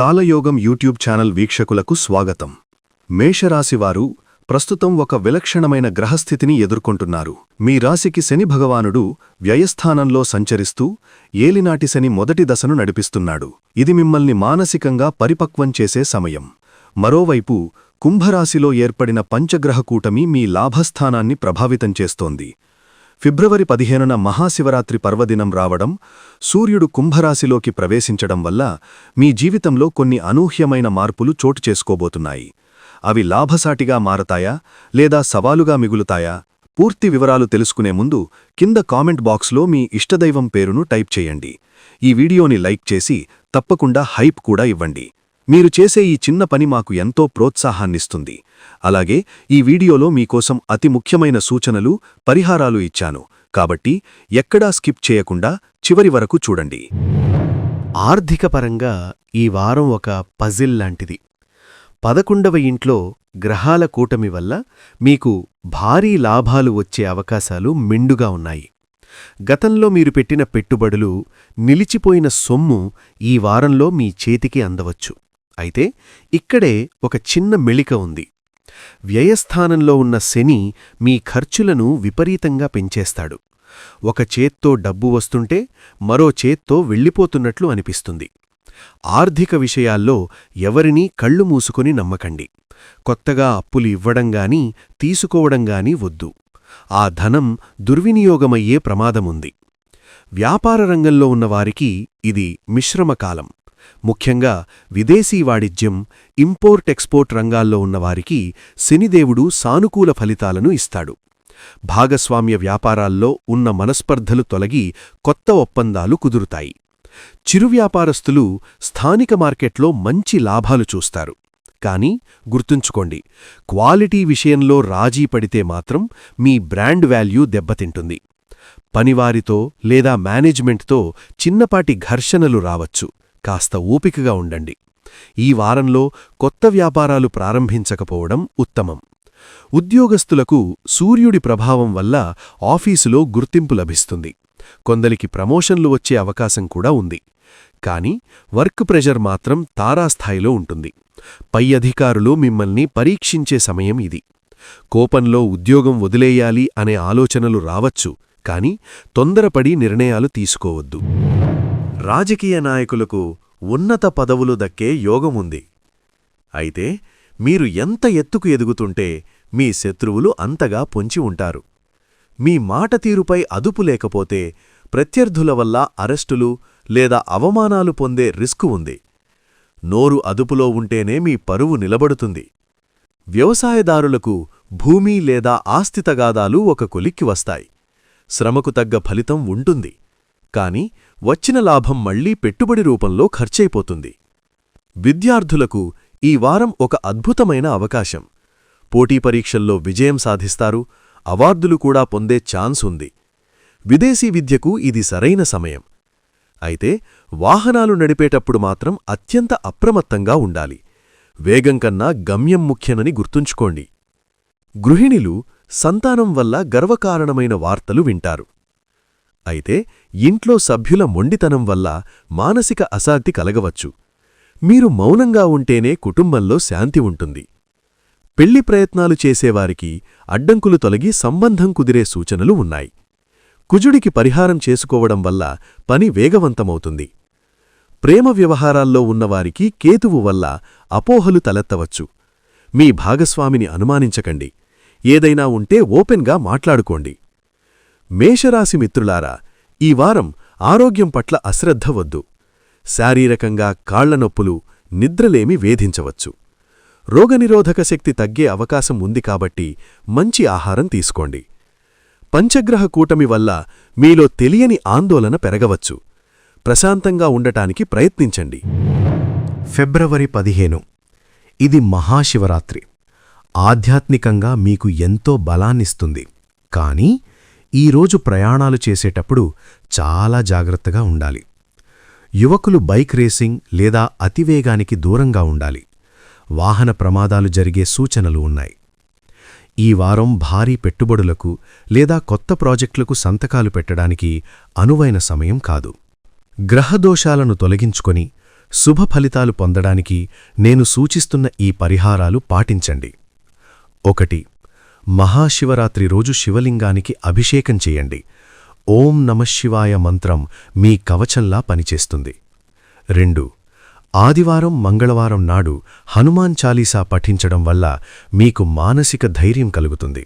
కాలయోగం YouTube channel వీక్షకులకు స్వాగతం. మేషరాశివారు ప్రస్తుతం ఒక విలక్షణమైన గ్రహస్థితిని ఎదుర్కొంటున్నారు. మీ రాశికి శని భగవానుడు వ్యయస్థానంలో సంచరిస్తూ ఏలినాటి శని మొదటి దశను నడిపిస్తున్నాడు. ఇది మిమ్మల్ని మానసికంగా పరిపక్వం చేసే సమయం. మరోవైపు కుంభరాశిలో ఏర్పడిన పంచగ్రహ కూటమి మీ లాభస్థానాన్ని ప్రభావితం చేస్తోంది. ఫిబ్రవరి పదిహేనున మహాశివరాత్రి పర్వదినం రావడం సూర్యుడు కుంభరాశిలోకి ప్రవేశించడం వల్ల మీ జీవితంలో కొన్ని అనూహ్యమైన మార్పులు చోటు చేసుకోబోతున్నాయి. అవి లాభసాటిగా మారతాయా లేదా సవాలుగా మిగులుతాయా? పూర్తి వివరాలు తెలుసుకునే ముందు కింద కామెంట్ బాక్స్లో మీ ఇష్టదైవం పేరును టైప్ చేయండి. ఈ వీడియోని లైక్ చేసి తప్పకుండా హైప్ కూడా ఇవ్వండి. మీరు చేసే ఈ చిన్న పని మాకు ఎంతో ప్రోత్సాహాన్నిస్తుంది. అలాగే ఈ వీడియోలో మీకోసం అతి ముఖ్యమైన సూచనలు పరిహారాలు ఇచ్చాను. కాబట్టి ఎక్కడా స్కిప్ చేయకుండా చివరి వరకు చూడండి. ఆర్థికపరంగా ఈ వారం ఒక పజిల్ లాంటిది. పదకొండవ ఇంట్లో గ్రహాల కూటమి వల్ల మీకు భారీ లాభాలు వచ్చే అవకాశాలు మెండుగా ఉన్నాయి. గతంలో మీరు పెట్టిన పెట్టుబడులు నిలిచిపోయిన సొమ్ము ఈ వారంలో మీ చేతికి అందవచ్చు. అయితే ఇక్కడే ఒక చిన్న మెళిక ఉంది. వ్యయస్థానంలో ఉన్న శని మీ ఖర్చులను విపరీతంగా పెంచేస్తాడు. ఒక చేత్తో డబ్బు వస్తుంటే మరో చేత్తో వెళ్ళిపోతున్నట్లు అనిపిస్తుంది. ఆర్థిక విషయాల్లో ఎవరినీ కళ్ళు మూసుకొని నమ్మకండి. కొత్తగా అప్పులు ఇవ్వడంగాని తీసుకోవడంగాని వద్దు. ఆ ధనం దుర్వినియోగమయ్యే ప్రమాదముంది. వ్యాపార రంగంలో ఉన్నవారికి ఇది మిశ్రమకాలం ముఖ్యంగా విదేశీ వాణిజ్యం ఇంపోర్ట్ ఎక్స్పోర్ట్ రంగాల్లో ఉన్నవారికి శనిదేవుడు సానుకూల ఫలితాలను ఇస్తాడు. భాగస్వామ్య వ్యాపారాల్లో ఉన్న మనస్పర్ధలు తొలగి కొత్త ఒప్పందాలు కుదురుతాయి. చిరు వ్యాపారస్తులు స్థానిక మార్కెట్లో మంచి లాభాలు చూస్తారు. కానీ గుర్తుంచుకోండి క్వాలిటీ విషయంలో రాజీ పడితే మాత్రం మీ బ్రాండ్ వాల్యూ దెబ్బతింటుంది. పనివారితో లేదా మేనేజ్మెంట్తో చిన్నపాటి ఘర్షణలు రావచ్చు. కాస్త ఓపికగా ఉండండి. ఈ వారంలో కొత్త వ్యాపారాలు ప్రారంభించకపోవడం ఉత్తమం. ఉద్యోగస్తులకు సూర్యుడి ప్రభావం వల్ల ఆఫీసులో గుర్తింపు లభిస్తుంది. కొందరికి ప్రమోషన్లు వచ్చే అవకాశం కూడా ఉంది. కాని వర్క్ ప్రెషర్ మాత్రం తారాస్థాయిలో ఉంటుంది. పై అధికారులు మిమ్మల్ని పరీక్షించే సమయం ఇది. కోపంలో ఉద్యోగం వదిలేయాలి అనే ఆలోచనలు రావచ్చు కాని తొందరపడి నిర్ణయాలు తీసుకోవద్దు. రాజకీయ నాయకులకు ఉన్నత పదవులు దక్కే యోగముంది. అయితే మీరు ఎంత ఎత్తుకు ఎదుగుతుంటే మీ శత్రువులు అంతగా పొంచి ఉంటారు. మీ మాట తీరుపై అదుపు లేకపోతే ప్రత్యర్థుల వల్ల అరెస్టులు లేదా అవమానాలు పొందే రిస్కు ఉంది. నోరు అదుపులో ఉంటేనే మీ పరువు నిలబడుతుంది. వ్యవసాయదారులకు భూమి లేదా ఆస్తి తగాదాలు ఒక కొలిక్కి వస్తాయి. శ్రమకు తగ్గ ఫలితం ఉంటుంది. కాని వచ్చిన లాభం మళ్ళీ పెట్టుబడి రూపంలో ఖర్చయిపోతుంది విద్యార్థులకు ఈ వారం ఒక అద్భుతమైన అవకాశం. పోటీ పరీక్షల్లో విజయం సాధిస్తారు అవార్డులు కూడా పొందే ఛాన్స్ ఉంది. విదేశీ విద్యకు ఇది సరైన సమయం. అయితే వాహనాలు నడిపేటప్పుడు మాత్రం అత్యంత అప్రమత్తంగా ఉండాలి. వేగం కన్నా గమ్యం ముఖ్యనని గుర్తుంచుకోండి. గృహిణిలు సంతానం వల్ల గర్వకారణమైన వార్తలు వింటారు. అయితే ఇంట్లో సభ్యుల మొండితనం వల్ల మానసిక అశాంతి కలగవచ్చు. మీరు మౌనంగా ఉంటేనే కుటుంబంలో శాంతి ఉంటుంది. పెళ్ళి ప్రయత్నాలు చేసేవారికి అడ్డంకులు తొలగి సంబంధం కుదిరే సూచనలు ఉన్నాయి. కుజుడికి పరిహారం చేసుకోవడం వల్ల పని వేగవంతమవుతుంది. ప్రేమ వ్యవహారాల్లో ఉన్నవారికి కేతువు వల్ల అపోహలు తలెత్తవచ్చు. మీ భాగస్వామిని అనుమానించకండి. ఏదైనా ఉంటే ఓపెన్గా మాట్లాడుకోండి. మేషరాశి మిత్రులారా ఈ వారం ఆరోగ్యం పట్ల అశ్రద్ధ వద్దు. శారీరకంగా కాళ్ళనొప్పులు నిద్రలేమి వేధించవచ్చు. రోగనిరోధక శక్తి తగ్గే అవకాశం ఉంది కాబట్టి మంచి ఆహారం తీసుకోండి. పంచగ్రహ కూటమి వల్ల మీలో తెలియని ఆందోళన పెరగవచ్చు. ప్రశాంతంగా ఉండటానికి ప్రయత్నించండి. ఫిబ్రవరి పదిహేను. ఇది మహాశివరాత్రి. ఆధ్యాత్మికంగా మీకు ఎంతో బలాన్నిస్తుంది. కానీ ఈరోజు ప్రయాణాలు చేసేటప్పుడు చాలా జాగ్రత్తగా ఉండాలి. యువకులు బైక్ రేసింగ్ లేదా అతివేగానికి దూరంగా ఉండాలి. వాహన ప్రమాదాలు జరిగే సూచనలు ఉన్నాయి. ఈ వారం భారీ పెట్టుబడులకు లేదా కొత్త ప్రాజెక్టులకు సంతకాలు పెట్టడానికి అనువైన సమయం కాదు. గ్రహదోషాలను తొలగించుకొని శుభ ఫలితాలు పొందడానికి నేను సూచిస్తున్న ఈ పరిహారాలు పాటించండి. ఒకటి మహాశివరాత్రి రోజు శివలింగానికి అభిషేకం చేయండి. ఓం నమశివాయ మంత్రం మీ కవచంలా పనిచేస్తుంది. రెండు ఆదివారం మంగళవారం నాడు హనుమాన్ చాలీసా పఠించడం వల్ల మీకు మానసిక ధైర్యం కలుగుతుంది.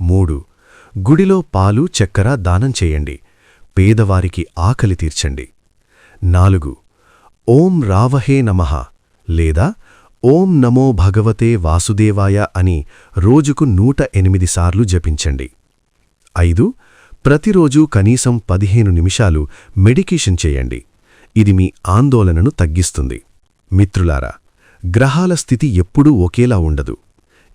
మూడు గుడిలో పాలు చక్కెర దానం చేయండి. పేదవారికి ఆకలి తీర్చండి. నాలుగు ఓం రావహే నమః లేదా ఓం నమో భగవతే వాసుదేవాయ అని రోజుకు నూట ఎనిమిది సార్లు జపించండి. ఐదు ప్రతిరోజూ కనీసం పదిహేను నిమిషాలు మెడికేషన్ చేయండి. ఇది మీ ఆందోళనను తగ్గిస్తుంది. మిత్రులారా గ్రహాల స్థితి ఎప్పుడూ ఒకేలా ఉండదు.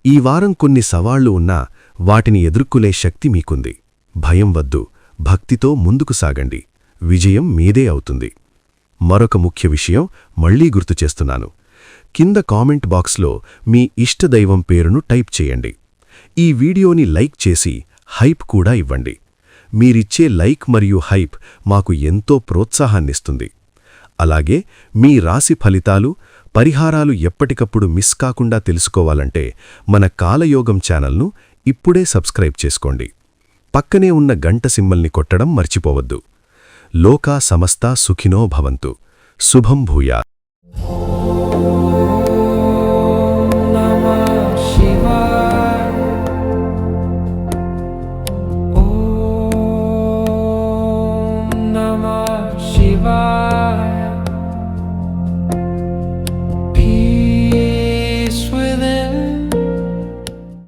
ఈ వారం కొన్ని సవాళ్ళు ఉన్నా వాటిని ఎదుర్కొలే శక్తి మీకుంది. భయం వద్దు భక్తితో ముందుకు సాగండి. విజయం మీదే అవుతుంది. మరొక ముఖ్య విషయం మళ్ళీ గుర్తు చేస్తున్నాను. కింద కామెంట్ బాక్స్లో మీ ఇష్టదైవం పేరును టైప్ చేయండి. ఈ వీడియోని లైక్ చేసి హైప్ కూడా ఇవ్వండి. మీరిచ్చే లైక్ మరియు హైప్ మాకు ఎంతో ప్రోత్సాహాన్నిస్తుంది. అలాగే మీ రాశి ఫలితాలు పరిహారాలు ఎప్పటికప్పుడు మిస్ కాకుండా తెలుసుకోవాలంటే మన కాలయోగం ఛానల్ను ఇప్పుడే సబ్స్క్రైబ్ చేసుకోండి. పక్కనే ఉన్న గంట సింబల్ని కొట్టడం మర్చిపోవద్దు. లోకా సమస్తా సుఖినో భవంతు. శుభం భూయా